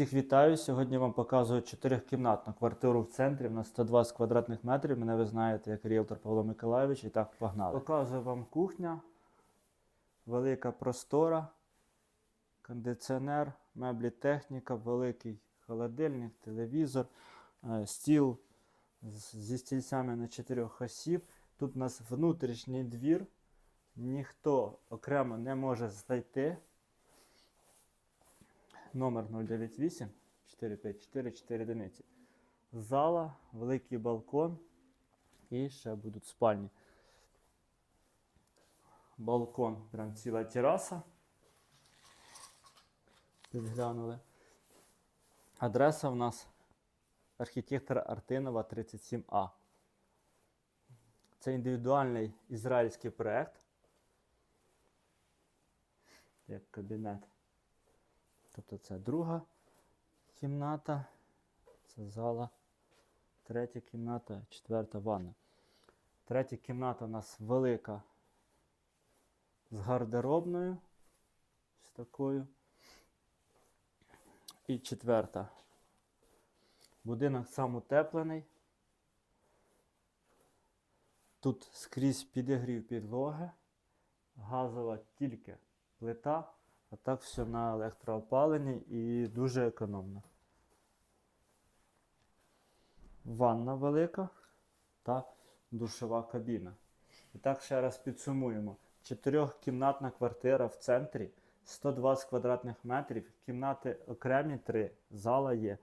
Всіх вітаю. Сьогодні вам показую чотирикімнатну квартиру в центрі на 120 квадратних метрів. Мене ви знаєте як ріелтор Павло Миколайович. І так погнали. Показую вам кухня, велика простора, кондиціонер, меблі техніка, великий холодильник, телевізор, е, стіл зі стільцями на чотирьох осіб. Тут у нас внутрішній двір. Ніхто окремо не може зайти номер 098 454 4 одиниці. Зала, великий балкон і ще будуть спальні. Балкон, прям ціла тераса. Підглянули. Адреса в нас архітектора Артинова 37А. Це індивідуальний ізраїльський проєкт. Як кабінет. Тобто це друга кімната, це зала, третя кімната, четверта ванна. Третя кімната у нас велика з гардеробною. З такою. І четверта. Будинок сам утеплений. Тут скрізь підігрів підлоги. Газова тільки плита. А так все на електроопаленні і дуже економно. Ванна велика та душова кабіна. І так ще раз підсумуємо. Чотирьохкімнатна квартира в центрі, 120 квадратних метрів, кімнати окремі три, зала є.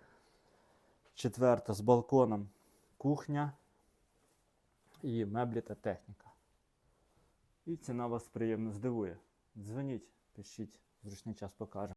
Четверта з балконом, кухня і меблі та техніка. І ціна вас приємно здивує. Дзвоніть, пишіть, зручний час покаже.